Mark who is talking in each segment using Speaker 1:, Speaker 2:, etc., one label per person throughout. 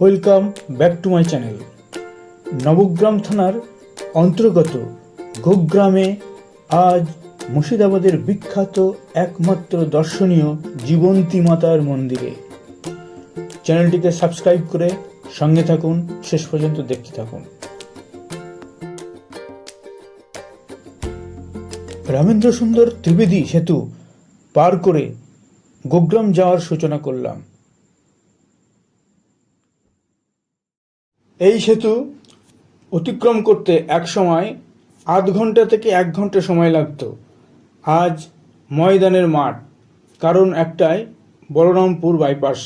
Speaker 1: Welcome back to my channel Nabagram থানার অন্তর্গত গোগ্রামে আজ মুর্শিদাবাদের বিখ্যাত একমাত্র দর্শনীয় জীবন্তী মাতার মন্দিরে। চ্যানেলটিকে সাবস্ক্রাইব করে সঙ্গে থাকুন, শেষ পর্যন্ত দেখতে থাকুন। রামেন্দ্র সুন্দর ত্রিবেদী সেতু পার করে গোগ্রাম যাওয়ার সূচনা করলাম। এই সেতু অতিক্রম করতে এক সময় আধ ঘণ্টা থেকে এক ঘণ্টা সময় লাগত। আজ ময়দানের মাঠ, কারণ একটাই বলরামপুর বাইপাস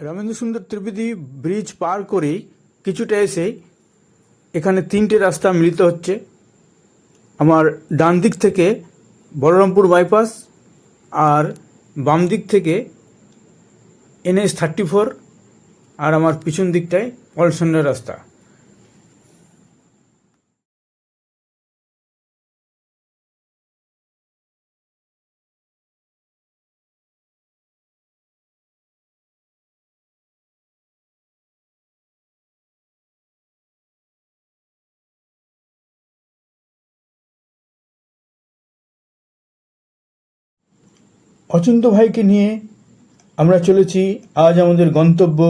Speaker 1: রামেন্দ্র সুন্দর ত্রিবেদী ব্রিজ পার করেই কিছুটা এসে এখানে তিনটে রাস্তা মিলিত হচ্ছে। আমার ডান দিক থেকে বলরামপুর বাইপাস আর বাম দিক থেকে এনএস থার্টি ফোর আর আমার পিছন দিকটায় পলসন্ডার রাস্তা। অচিন্ত ভাইকে নিয়ে আমরা চলেছি আজ আমাদের গন্তব্য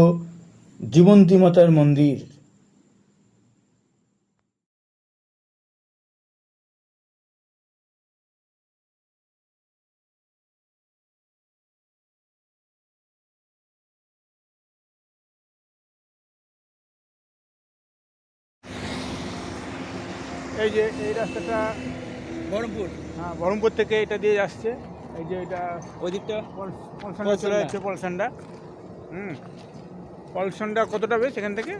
Speaker 1: জীবন্তী মাতার মন্দির। এই যে এই রাস্তাটা
Speaker 2: বহরমপুর।
Speaker 1: হ্যাঁ বহরমপুর থেকে এটা দিয়ে আসছে এই যে এটা
Speaker 2: ওই দিকটা?
Speaker 1: পলসন্ডা চলে যাচ্ছে পলসন্ডা হুম। পলসন্ডা কতটা বেশ এখান থেকে?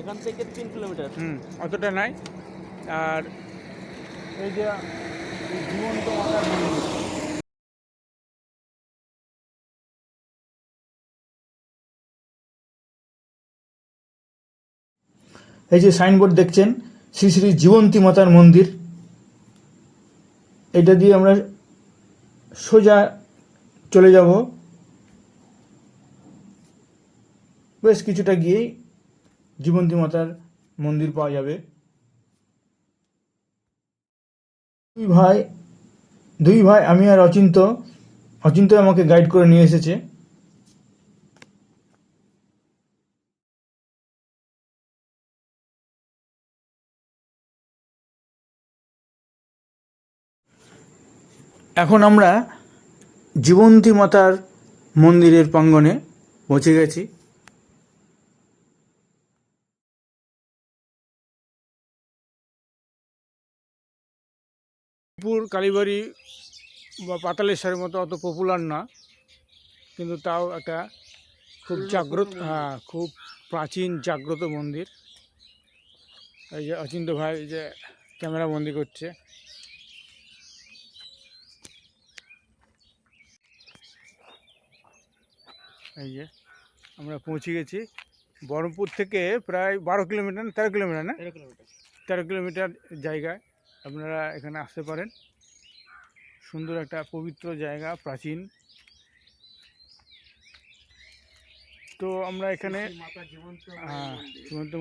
Speaker 2: এখান থেকে তিন কিলোমিটার।
Speaker 1: হুম অতটা নাই। আর এই যে জীবন্ত এই যে সাইনবোর্ড দেখছেন শ্রী শ্রী জীবন্তী মাতার মন্দির। এটা দিয়ে আমরা সোজা চলে যাব। বেশ কিছুটা গিয়েই জীবন্তী মাতার মন্দির পাওয়া যাবে। দুই ভাই দুই ভাই, আমি আর অচিন্ত। অচিন্ত আমাকে গাইড করে নিয়ে এসেছে। এখন আমরা জীবন্তী মাতার মন্দিরের প্রাঙ্গণে পৌঁছে গেছি। পুর কালীবাড়ি বা পাতালেশ্বরের মতো অত পপুলার না, কিন্তু তাও একটা খুব জাগ্রত হ্যাঁ খুব প্রাচীন জাগ্রত মন্দির। এই যে অচিন্ত ভাই যে ক্যামেরা বন্দি করছে। এই যে আমরা পৌঁছে গেছি। বহরমপুর থেকে প্রায় বারো কিলোমিটার না তেরো কিলোমিটার না?
Speaker 2: তেরো কিলোমিটার।
Speaker 1: জায়গায় আপনারা এখানে আসতে পারেন। সুন্দর একটা পবিত্র জায়গা প্রাচীন। তো আমরা এখানে হ্যাঁ, জীবন্ত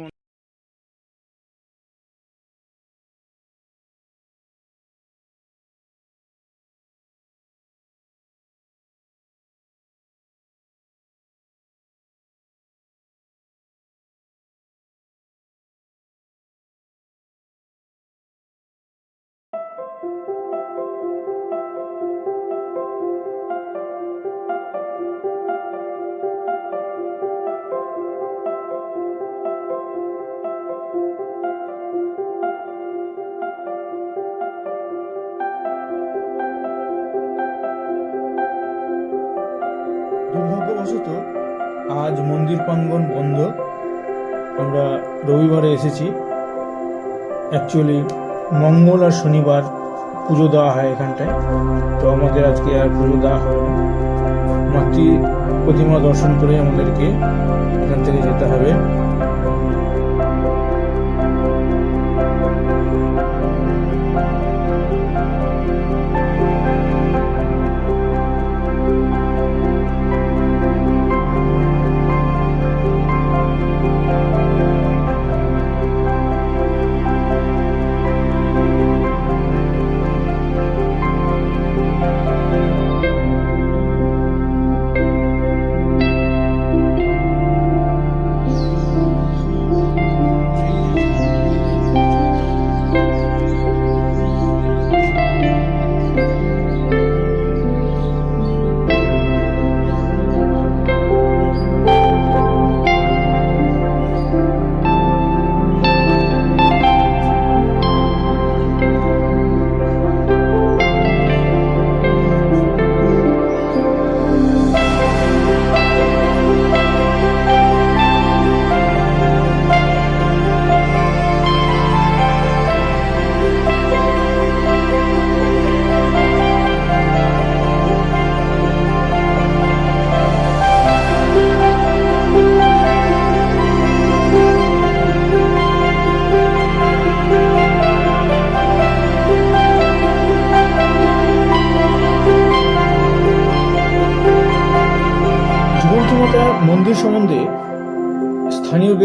Speaker 1: আজ মন্দির প্রাঙ্গণ বন্ধ। আমরা রবিবারে এসেছি। অ্যাকচুয়ালি মঙ্গল আর শনিবার পুজো দেওয়া হয় এখানটায়। তো আমাদের আজকে আর পুজো দেওয়া হয়নি। মাতৃ প্রতিমা দর্শন করে আমাদেরকে এখান থেকে যেতে হবে।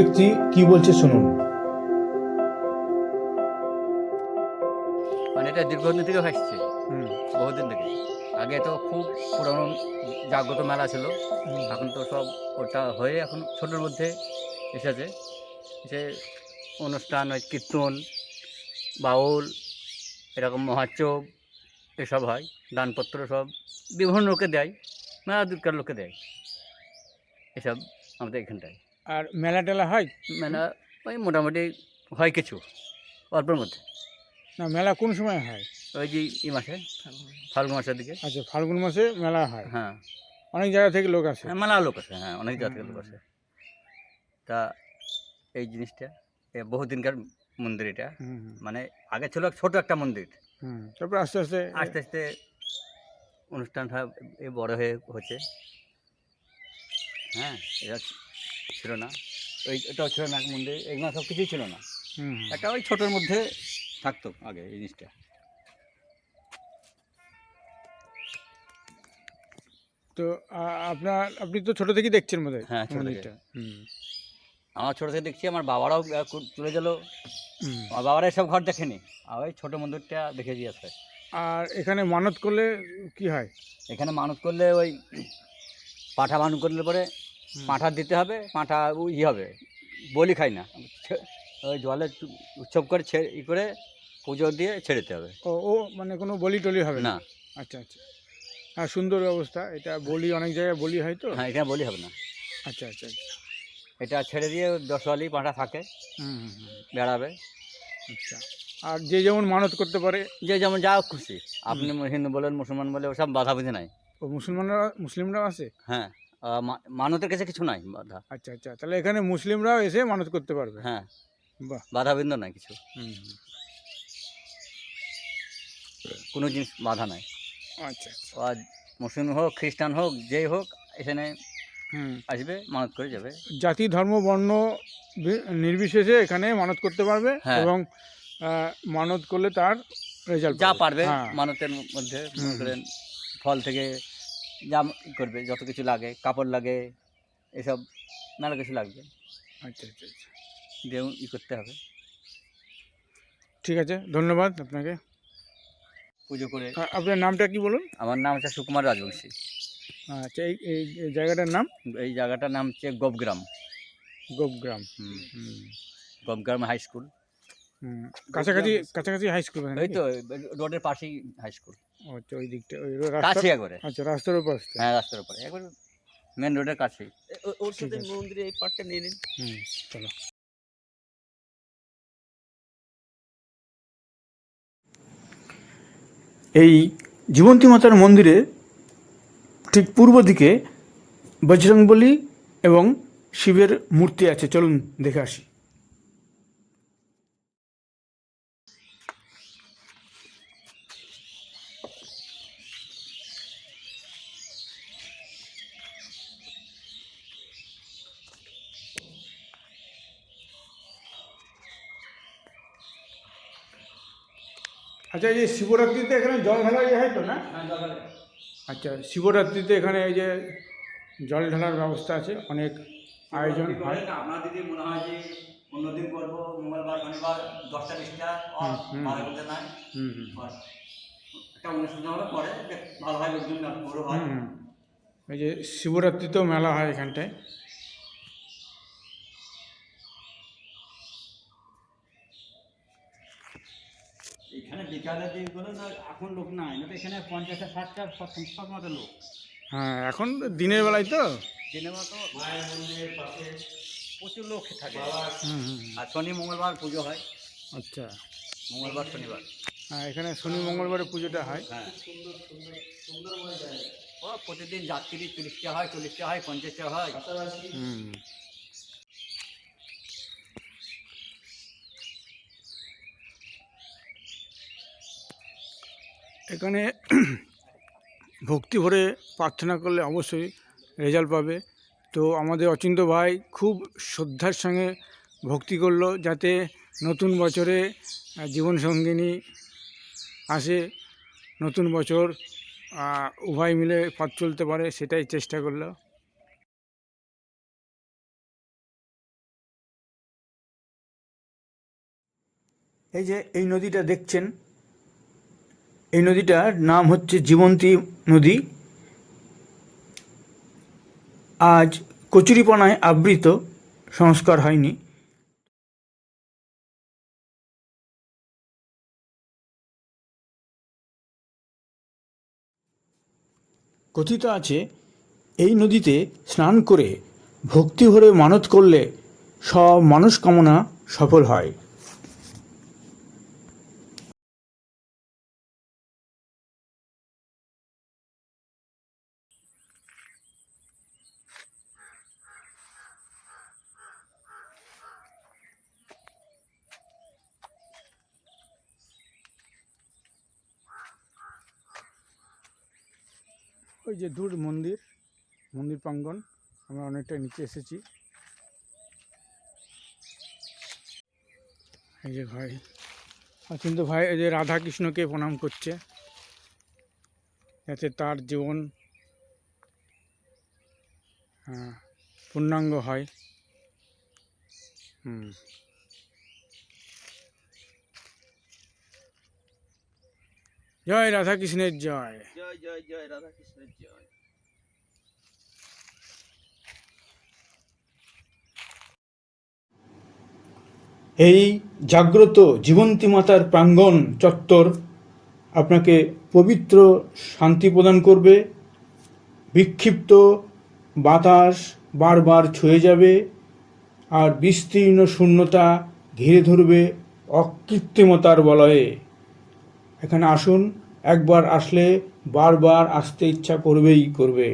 Speaker 1: ব্যক্তি কি বলছে শুনুন।
Speaker 3: মানে এটা দীর্ঘদিন থেকে আসছে বহুদিন থেকে। আগে তো খুব পুরনো জাগ্রত মেলা ছিল। এখন তো সব ওটা হয়ে এখন ছোটোর মধ্যে এসেছে। যে অনুষ্ঠান হয় কীর্তন বাউল এরকম মহাচব এসব হয়। দানপত্র সব বিভিন্ন লোকে দেয়। মেলা দূরকার লোকে দেয়। এসব আমাদের এখানটায়।
Speaker 1: আর মেলা টেলা হয়?
Speaker 3: মেলা ওই মোটামুটি হয় কিছু অল্পের মধ্যে।
Speaker 1: না মেলা কোন সময় হয়?
Speaker 3: ওই যে এই মাসে ফাল্গুন মাসের দিকে।
Speaker 1: আচ্ছা ফাল্গুন মাসে মেলা হয়?
Speaker 3: হ্যাঁ।
Speaker 1: অনেক জায়গা থেকে লোক আসে?
Speaker 3: হ্যাঁ মেলা লোক আছে হ্যাঁ অনেক জায়গা থেকে লোক আসে। তা এই জিনিসটা বহুদিনকার মন্দির এটা। মানে আগে ছিল ছোট একটা মন্দির।
Speaker 1: হুম। তারপর আস্তে আস্তে
Speaker 3: আস্তে আস্তে অনুষ্ঠানটা বড় হয়ে হচ্ছে। হ্যাঁ এটা ছিল না। ওই এটাও ছিল না এক মন্দির এগুলো সব কিছুই ছিল না। একটা ওই ছোটোর মধ্যে থাকতো আগে এই জিনিসটা।
Speaker 1: তো আপনার আপনি তো ছোট থেকেই দেখছেন বোধ হয়
Speaker 3: হ্যাঁ।
Speaker 1: মন্দিরটা? হুম,
Speaker 3: আমার ছোটো থেকে দেখছি আমার বাবারাও চলে গেলো। আমার বাবারা এসব ঘর দেখেনি। আর ওই ছোটো মন্দিরটা দেখে দিয়েছে
Speaker 1: আর এখানে মানত করলে কি হয়?
Speaker 3: এখানে মানত করলে ওই পাঠা মানুষ করলে পরে। পাঁঠা দিতে হবে পাঁঠা ই হবে বলি খাই না। ওই জলে উৎসব করে ছেড়ে ই করে পুজো দিয়ে ছেড়ে দিতে হবে।
Speaker 1: ও ও মানে কোনো বলি টলি হবে না? আচ্ছা আচ্ছা। হ্যাঁ সুন্দর ব্যবস্থা এটা বলি অনেক জায়গায় বলি হয় তো?
Speaker 3: হ্যাঁ এখানে বলি হবে না।
Speaker 1: আচ্ছা আচ্ছা আচ্ছা।
Speaker 3: এটা ছেড়ে দিয়ে দশওয়ালি পাঁঠা থাকে
Speaker 1: হুম, হুম, হুম।
Speaker 3: বেড়াবে।
Speaker 1: আচ্ছা। আর যে যেমন মানত করতে পারে?
Speaker 3: যে যেমন যা খুশি। আপনি হিন্দু বলেন মুসলমান বলে ওসব বাধা বুঝি নাই।
Speaker 1: ও মুসলমানরা মুসলিমরাও আছে?
Speaker 3: হ্যাঁ। মানতের কাছে কিছু নাই বাধা।
Speaker 1: আচ্ছা আচ্ছা তাহলে এখানে মুসলিমরাও এসে মানত করতে পারবে।
Speaker 3: হ্যাঁ।
Speaker 1: বাহ।
Speaker 3: বাধা বিন্দু নাই কিছু। কোনো জিনিস বাধা নাই।
Speaker 1: আচ্ছা আচ্ছা।
Speaker 3: আর মুসলিম হোক খ্রিস্টান হোক যেই হোক এখানে আসবে মানত করে যাবে।
Speaker 1: জাতি ধর্ম বর্ণ নির্বিশেষে এখানে মানত করতে পারবে
Speaker 3: হ্যাঁ।
Speaker 1: এবং মানত করলে তার রেজাল্ট
Speaker 3: যা পারবে
Speaker 1: হ্যাঁ।
Speaker 3: মানতের মধ্যে ফল থেকে ই করবে যত কিছু লাগে কাপড় লাগে এসব নানা কিছু লাগবে।
Speaker 1: আচ্ছা আচ্ছা আচ্ছা।
Speaker 3: দিয়ে ই করতে হবে।
Speaker 1: ঠিক আছে ধন্যবাদ আপনাকে।
Speaker 3: পুজো করে
Speaker 1: আ- আপনার নামটা কি বলুন?
Speaker 3: আমার নাম হচ্ছে সুকুমার রাজবংশী।
Speaker 1: আচ্ছা এই এই এই জায়গাটার নাম?
Speaker 3: এই জায়গাটার নাম হচ্ছে গোপগ্রাম।
Speaker 1: গোপগ্রাম।
Speaker 3: হুম,
Speaker 1: হুম,
Speaker 3: গোপগ্রাম হাই স্কুল।
Speaker 1: হুম। কাছাকাছি কাছাকাছি হাই স্কুল
Speaker 3: এই তো রোডের পাশেই হাই স্কুল।
Speaker 1: আচ্ছা ওই দিকটা ওই রাস্তা
Speaker 3: কাছে একবারে।
Speaker 1: আচ্ছা রাস্তার উপর
Speaker 3: হ্যাঁ রাস্তার উপরে একবার মেন রোডের কাছেই।
Speaker 2: ওর সাথে মন্দিরে এই পার্টটা নিয়ে নিন।
Speaker 1: হুম চলো। এই জীবন্তী মাতার মন্দিরে ঠিক পূর্ব দিকে বজরংবলী এবং শিবের মূর্তি আছে। চলুন দেখে আসি। আচ্ছা এই যে শিবরাত্রিতে এখানে জল ঢালা ইয়ে হয় তো না? আচ্ছা শিবরাত্রিতে এখানে এই যে জল ঢালার ব্যবস্থা আছে অনেক আয়োজন হয়।
Speaker 3: আপনার দিদি মনে হয় যে অন্যদিন করব মঙ্গলবার শনিবার দশটা বিশটা করতে নাই। একটা অনুষ্ঠান পরে ভালো হয় লোকজন হয়।
Speaker 1: এই যে শিবরাত্রিতেও মেলা হয় এখানটায়।
Speaker 2: এখানে বিকালে দিকগুলো না এখন লোক নাই না এখানে পঞ্চাশটা ষাটটা সব মতো লোক।
Speaker 1: হ্যাঁ এখন দিনের বেলায় তো?
Speaker 2: সিনেমা তো মায়ের মন্দিরের পাশে প্রচুর লোক থাকে।
Speaker 3: আর শনি মঙ্গলবার পুজো হয়।
Speaker 1: আচ্ছা।
Speaker 3: মঙ্গলবার শনিবার।
Speaker 1: হ্যাঁ এখানে শনি মঙ্গলবারে পুজোটা হয়।
Speaker 3: হ্যাঁ। প্রতিদিন যাত্রী তিরিশটা হয় চল্লিশটা হয় পঞ্চাশটা হয়।
Speaker 1: হুম। এখানে ভক্তি ভরে প্রার্থনা করলে অবশ্যই রেজাল্ট পাবে। তো আমাদের অচিন্ত ভাই খুব শ্রদ্ধার সঙ্গে ভক্তি করল যাতে নতুন বছরে জীবনসঙ্গিনী আসে, নতুন বছর উভয় মিলে পথ চলতে পারে সেটাই চেষ্টা করল। এই যে এই নদীটা দেখছেন এই নদীটার নাম হচ্ছে জীবন্তী নদী। আজ কচুরিপানায় আবৃত, সংস্কার হয়নি। কথিত আছে, এই নদীতে স্নান করে ভক্তি ভরে মানত করলে সব মানুষ কামনা সফল হয়। ওই যে দূর মন্দির মন্দির প্রাঙ্গণ, আমরা অনেকটা নিচে এসেছি। এই যে ভাই কিন্তু ভাই, এই যে রাধা কৃষ্ণকে প্রণাম করছে। যাতে তার জীবন পূর্ণাঙ্গ হয়। হুম। জয় রাধা কৃষ্ণের জয়।
Speaker 2: জয় জয় জয় রাধা কৃষ্ণের জয়।
Speaker 1: এই জাগ্রত জীবন্তী মাতার প্রাঙ্গণ চত্বর আপনাকে পবিত্র শান্তি প্রদান করবে। বিক্ষিপ্ত বাতাস বারবার ছুঁয়ে যাবে আর বিস্তীর্ণ শূন্যতা ঘিরে ধরবে অকৃত্রিমতার বলয়ে। এখানে আসুন একবার আসলে বারবার আসতে ইচ্ছা করবেই করবে।